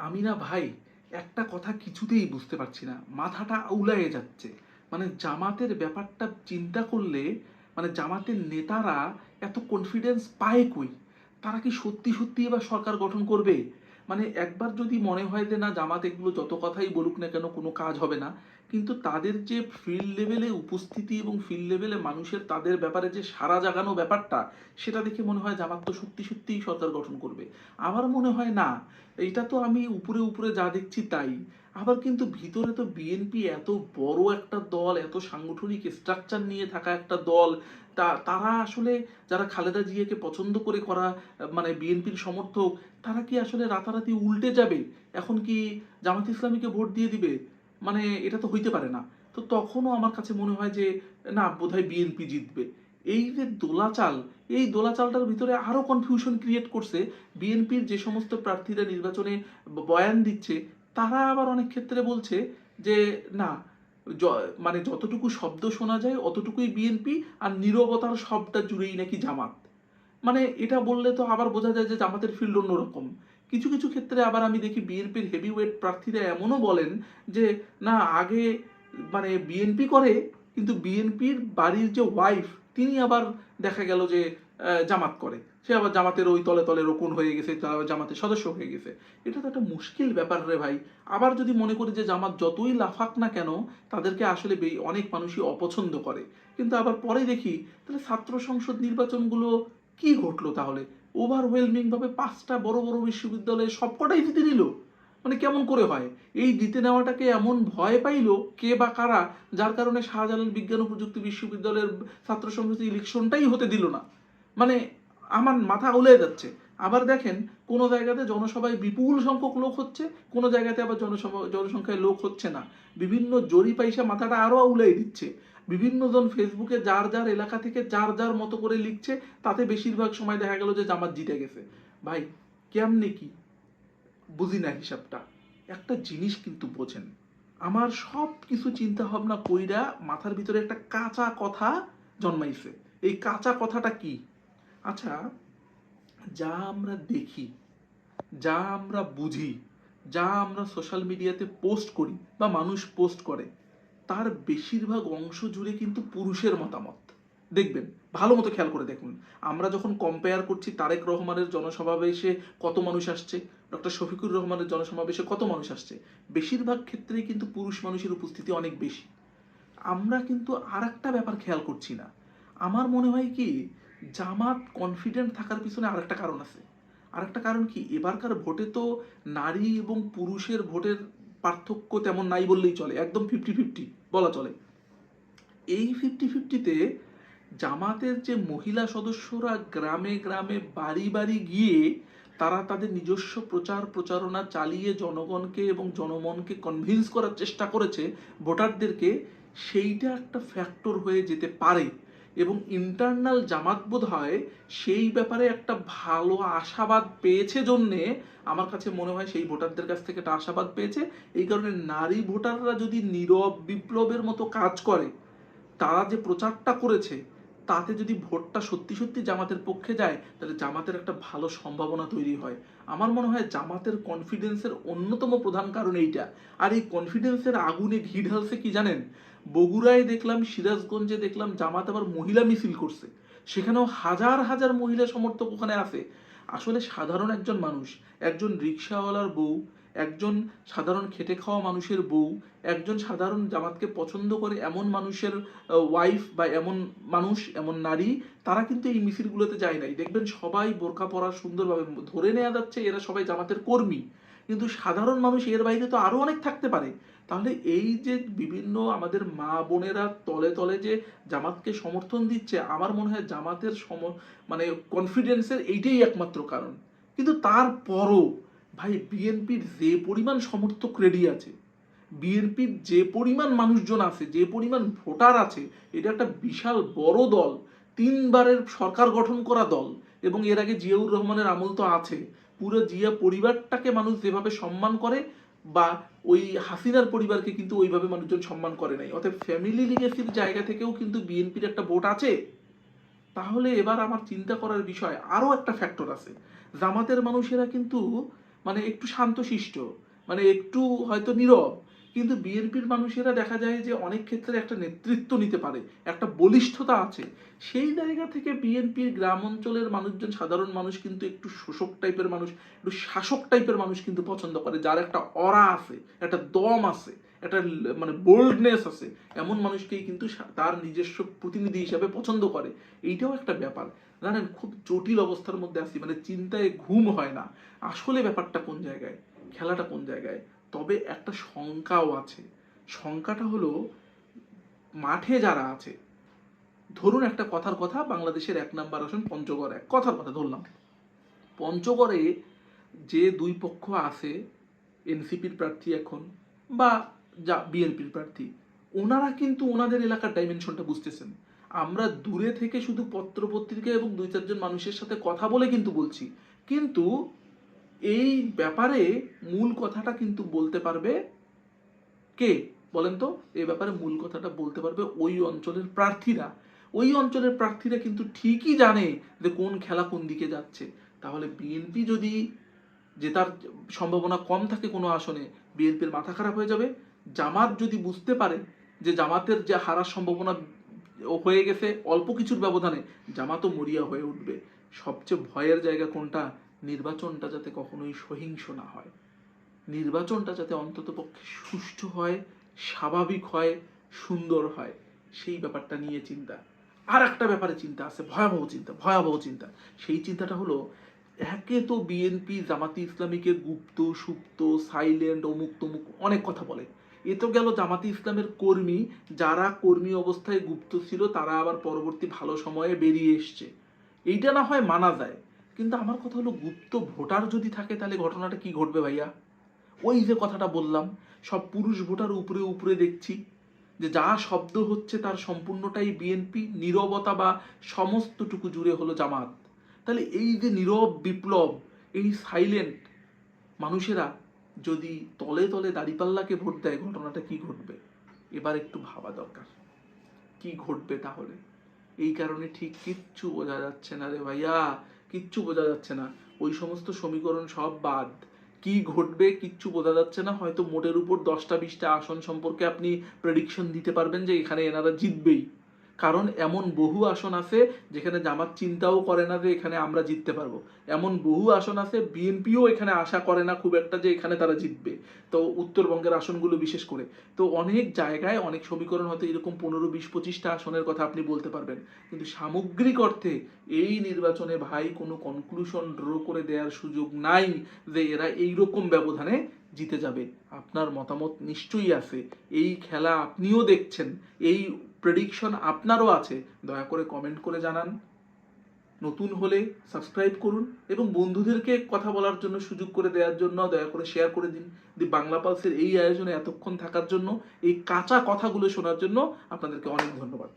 আমি না ভাই, একটা কথা কিছুতেই বুঝতে পারছি না। মাথাটা আউলায়ে যাচ্ছে। মানে জামাতের ব্যাপারটা চিন্তা করলে মানে জামাতের নেতারা এত কনফিডেন্স পায় কই? তারা কি সত্যি সত্যি এবার সরকার গঠন করবে? মানে একবার যদি মনে হয় যে না, জামাত এগুলো যত কথাই বলুক না কেন, কোনো কাজ হবে না। কিন্তু তাদের যে ফিল্ড লেভেলে উপস্থিতি এবং ফিল্ড লেভেলে মানুষের তাদের ব্যাপারে যে সারা জাগানো ব্যাপারটা, সেটা দেখে মনে হয় জামাত তো সত্যি সত্যিই সরকার গঠন করবে। আমার মনে হয় না এটা তো আমি উপরে উপরে যা দেখছি তাই। আবার কিন্তু ভিতরে তো বিএনপি এত বড় একটা দল, এত সাংগঠনিক স্ট্রাকচার নিয়ে থাকা একটা দল তা, তারা আসলে যারা খালেদা জিয়াকে পছন্দ করে করা মানে বিএনপির সমর্থক, তারা কি আসলে রাতারাতি উল্টে যাবে? এখন কি জামাত ইসলামীকে ভোট দিয়ে দিবে? মানে এটা তো হইতে পারে না। তো তখনও আমার কাছে মনে হয় যে, না, বোধহয় বিএনপি জিতবে। এই যে দোলাচাল, এই দোলাচালটার ভিতরে আরও কনফিউশন ক্রিয়েট করছে। বিএনপির যে সমস্ত প্রার্থীরা নির্বাচনে বয়ান দিচ্ছে, তারা আবার অনেক ক্ষেত্রে বলছে যে, না মানে যতটুকু শব্দ শোনা যায় অতটুকুই বিএনপি আর নীরবতার সবটা জুড়েই নাকি জামাত। মানে এটা বললে তো আবার বোঝা যায় যে জামাতের ফিল্ড অন্যরকম। কিছু কিছু ক্ষেত্রে আবার আমি দেখি বিএনপির হেভিওয়েট প্রার্থীরা এমনও বলেন যে, না, আগে মানে বিএনপি করে, কিন্তু বিএনপির বাড়ির যে ওয়াইফ তিনি আবার দেখা গেল যে জামাত করে। সে আবার জামাতের ওই তলে তলে রকুন হয়ে গেছে আবার জামাতের সদস্য হয়ে গেছে। এটা তো একটা মুশকিল ব্যাপার রে ভাই। আবার যদি মনে করি যে জামাত যতই লাফাক না কেন, তাদেরকে আসলে অনেক মানুষই অপছন্দ করে। কিন্তু আবার পরে দেখি, তাহলে ছাত্র সংসদ নির্বাচনগুলো কি ঘটলো তাহলে? ওভারওয়েলমিং ভাবে পাঁচটা বড় বড় বিশ্ববিদ্যালয়ে সবকটাই জিতে নিল মানে কেমন করে হয়? এই দিতে নেওয়াটাকে এমন ভয় পাইলো কে বা কারা, যার কারণে শাহজালাল বিজ্ঞান ও প্রযুক্তি বিশ্ববিদ্যালয়ের ছাত্র সংসদ ইলেকশনটাই হতে দিল না। মানে আমার মাথা উলে যাচ্ছে। আবার দেখেন, কোনো জায়গাতে জনসভায় বিপুল সংখ্যক লোক হচ্ছে, কোনো জায়গাতে আবার জনসভা, জনসংখ্যায় লোক হচ্ছে না। বিভিন্ন জরি পয়সা মাথাটা আরও উলাই দিচ্ছে। বিভিন্ন জন ফেসবুকে যার যার এলাকা থেকে যার যার মতো করে লিখছে, তাতে বেশিরভাগ সময় দেখা গেল যে জামাত জিতে গেছে। ভাই, কেমনে কি? বুঝি না হিসাবটা। একটা জিনিস কিন্তু বোঝেন, আমার সব কিছু চিন্তা ভাবনা কইরা মাথার ভিতরে একটা কাঁচা কথা জন্মাইছে। এই কাঁচা কথাটা কি? আচ্ছা যা আমরা দেখি, যা আমরা বুঝি, যা আমরা সোশ্যাল মিডিয়াতে পোস্ট করি বা মানুষ পোস্ট করে, তার বেশিরভাগ অংশ জুড়ে কিন্তু পুরুষের মতামত। দেখবেন, ভালো মতো খেয়াল করে দেখুন। আমরা যখন কম্পেয়ার করছি তারেক রহমানের জনসমাবেশে কত মানুষ আসছে ডক্টর শফিকুর রহমানের জনসমাবেশে কত মানুষ আসছে, বেশিরভাগ ক্ষেত্রেই কিন্তু পুরুষ মানুষের উপস্থিতি অনেক বেশি। আমরা কিন্তু আর একটা ব্যাপার খেয়াল করছি না। আমার মনে হয় কি জামাত কনফিডেন্ট থাকার পিছনে আরেকটা কারণ আছে। আরেকটা কারণ কি? এবারকার ভোটে তো নারী এবং পুরুষের ভোটের পার্থক্য তেমন নাই বললেই চলে, একদম ফিফটি ফিফটি বলা চলে। এই ফিফটি ফিফটিতে জামাতের যে মহিলা সদস্যরা গ্রামে গ্রামে বাড়ি বাড়ি গিয়ে তারা তাদের নিজস্ব প্রচার প্রচারণা চালিয়ে জনগণকে এবং জনমনকে কনভিন্স করার চেষ্টা করেছে ভোটারদেরকে, সেইটা একটা ফ্যাক্টর হয়ে যেতে পারে। এবং ইন্টারনাল জামাত বোধ হয় সেই ব্যাপারে একটা ভালো আশাবাদ পেয়েছে জন্যে, আমার কাছে মনে হয় সেই ভোটারদের কাছ থেকে একটা আশাবাদ পেয়েছে। এই কারণে নারী ভোটাররা যদি নীরব বিপ্লবের মতো কাজ করে, তারা যে প্রচারটা করেছে, তাতে যদি ভোটটা সত্যি সত্যি জামাতের পক্ষে যায়, তাহলে জামাতের একটা ভালো সম্ভাবনা তৈরি হয়। আমার মনে হয় জামাতের কনফিডেন্সের অন্যতম প্রধান কারণ এইটা। আর এই কনফিডেন্সের আগুনে ঘি ঢালছে কি জানেন? বগুড়ায় দেখলাম, সিরাজগঞ্জে দেখলাম জামাত আবার মহিলা মিছিল করছে। সেখানেও হাজার হাজার মহিলা সমর্থক ওখানে আছে। আসলে সাধারণ একজন মানুষ, একজন রিক্সাওয়ালার বউ, একজন সাধারণ খেটে খাওয়া মানুষের বউ, একজন সাধারণ জামাতকে পছন্দ করে এমন মানুষের ওয়াইফ বা এমন মানুষ, এমন নারী, তারা কিন্তু এই মিছিলগুলোতে যায় নাই। দেখবেন সবাই বোরকা পরা সুন্দরভাবে ধরে নেওয়া যাচ্ছে, এরা সবাই জামাতের কর্মী। কিন্তু সাধারণ মানুষ এর বাইরে তো আরও অনেক থাকতে পারে। তাহলে এই যে বিভিন্ন আমাদের মা বোনেরা তলে তলে যে জামাতকে সমর্থন দিচ্ছে, আমার মনে হয় জামাতের সম মানে কনফিডেন্সের এইটাই একমাত্র কারণ। কিন্তু তারপরও ভাই বিএনপির যে পরিমাণ সমর্থক রেডি আছে, বিএনপির যে পরিমাণ মানুষজন আছে, যে পরিমাণ ভোটার আছে, এটা একটা বিশাল বড় দল, তিনবারের সরকার গঠন করা দল, এবং এর আগে জিয়াউর রহমানের আমল তো আছে, পুরো জিয়া পরিবারটাকে মানুষ যেভাবে সম্মান করে বা ওই হাসিনার পরিবারকে কিন্তু ওইভাবে মানুষজন সম্মান করে নাই। অর্থাৎ ফ্যামিলি লিগেসির জায়গা থেকেও কিন্তু বিএনপির একটা ভোট আছে। তাহলে এবার আমার চিন্তা করার বিষয়, আরও একটা ফ্যাক্টর আছে। জামাতের মানুষেরা কিন্তু মানে একটু শান্তশিষ্ট মানে একটু হয়তো নীরব। কিন্তু বিএনপির মানুষেরা দেখা যায় যে অনেক ক্ষেত্রে একটা নেতৃত্ব নিতে পারে, একটা বলিষ্ঠতা আছে। সেই জায়গা থেকে বিএনপির গ্রাম অঞ্চলের মানুষজন, সাধারণ মানুষ কিন্তু একটু শোষক টাইপের মানুষ, একটু শাসক টাইপের মানুষ কিন্তু পছন্দ করে, যার একটা অরা আছে, একটা দম আছে, একটা মানে বোল্ডনেস আছে। এমন মানুষকেই কিন্তু তার নিজস্ব প্রতিনিধি হিসাবে পছন্দ করে। এইটাও একটা ব্যাপার। জানেন খুব জটিল অবস্থার মধ্যে আছি মানে চিন্তায় ঘুম হয় না। আসলে ব্যাপারটা কোন জায়গায়? খেলাটা কোন জায়গায়? তবে একটা শঙ্কাও আছে। শঙ্কাটা হলো, মাঠে যারা আছে, ধরুন একটা কথার কথা, বাংলাদেশের এক নাম্বার আসন পঞ্চগড়। এক কথার কথা ধরলাম। পঞ্চগড়ে যে দুই পক্ষ আছে, এনসিপির প্রার্থী এখন, বা যা বিএনপির প্রার্থী, ওনারা কিন্তু ওনাদের এলাকার ডাইমেনশনটা বুঝতেছেন। আমরা দূরে থেকে শুধু পত্রপত্রিকা এবং দুই চারজন মানুষের সাথে কথা বলে কিন্তু বলছি। কিন্তু এই ব্যাপারে মূল কথাটা কিন্তু বলতে পারবে কে? বলেন তো, এই ব্যাপারে মূল কথাটা বলতে পারবে ওই অঞ্চলের প্রার্থীরা। ওই অঞ্চলের প্রার্থীরা কিন্তু ঠিকই জানে যে কোন খেলা কোন দিকে যাচ্ছে। তাহলে বিএনপি যদি জেতার সম্ভাবনা কম থাকে কোনো আসনে, বিএনপির মাথা খারাপ হয়ে যাবে। জামাত যদি বুঝতে পারে যে জামাতের যে হারার সম্ভাবনা হয়ে গেছে অল্প কিছুর ব্যবধানে। জামাতও মরিয়া হয়ে উঠবে। সবচেয়ে ভয়ের জায়গা কোনটা? নির্বাচনটা যাতে কখনোই সহিংস না হয়। নির্বাচনটা যাতে অন্তত পক্ষে সুষ্ঠু হয়, স্বাভাবিক হয়, সুন্দর হয়, সেই ব্যাপারটা নিয়ে চিন্তা। আর একটা ব্যাপারে চিন্তা আছে, ভয়াবহ চিন্তা ভয়াবহ চিন্তা। সেই চিন্তাটা হলো, একে তো বিএনপি, জামাতি ইসলামীকে গুপ্ত, সুপ্ত সাইলেন্ট অমুক তমুক অনেক কথা বলে। এ তো গেল জামাতি ইসলামের কর্মী, যারা কর্মী অবস্থায় গুপ্ত ছিল, তারা আবার পরবর্তী ভালো সময়ে বেরিয়ে এসছে। এইটা না হয় মানা যায়, কিন্তু আমার কথা হলো গুপ্ত ভোটার যদি থাকে, তাহলে ঘটনাটা কি ঘটবে ভাইয়া? ওই যে কথাটা বললাম, সব পুরুষ ভোটার উপরে উপরে দেখছি, যে যা শব্দ হচ্ছে তার সম্পূর্ণটাই বিএনপি নীরবতা বা সমস্তটুকু জুড়ে হলো জামাত। তাহলে এই যে নীরব বিপ্লব, এই সাইলেন্ট মানুষেরা যদি তলে তলে দাড়িপাল্লাকে ভোট দেয়, ঘটনাটা কি ঘটবে? এবার একটু ভাবা দরকার। কি ঘটবে তাহলে? এই কারণে ঠিক কিচ্ছু বোঝা যাচ্ছে না রে ভাইয়া, কিচ্ছু বোঝা যাচ্ছে না। ওই সমস্ত সমীকরণ সব বাদ। কি ঘটবে কিচ্ছু বোঝা যাচ্ছে না। হয়তো মোটের উপর দশটা, বিশটা আসন সম্পর্কে আপনি প্রেডিকশন দিতে পারবেন যে এখানে এনারা জিতবেই। কারণ এমন বহু আসন আছে যেখানে জামাত চিন্তাও করে না যে এখানে আমরা জিততে পারব। এমন বহু আসন আছে, বিএনপিও এখানে আশা করে না খুব একটা যে এখানে তারা জিতবে। তো উত্তরবঙ্গের আসনগুলো বিশেষ করে। তো অনেক জায়গায় অনেক সমীকরণ হয়তো এরকম পনেরো, বিশ, পঁচিশটা আসনের কথা আপনি বলতে পারবেন। কিন্তু সামগ্রিক অর্থে এই নির্বাচনে ভাই কোনো কনক্লুশন ড্র করে দেওয়ার সুযোগ নাই যে এরা এই রকম ব্যবধানে জিতে যাবে। আপনার মতামত নিশ্চয়ই আছে। এই খেলা আপনিও দেখছেন। এই প্রেডিকশন আপনারও আছে, দয়া করে কমেন্ট করে জানান। নতুন হলে সাবস্ক্রাইব করুন এবং বন্ধুদেরকে কথা বলার জন্য সুযোগ করে দেওয়ার জন্য, দয়া করে শেয়ার করে দিন। দি বাংলা পালসের এই আয়োজনে এতক্ষণ থাকার জন্য, এই কাঁচা কথাগুলো শোনার জন্য আপনাদেরকে অনেক ধন্যবাদ।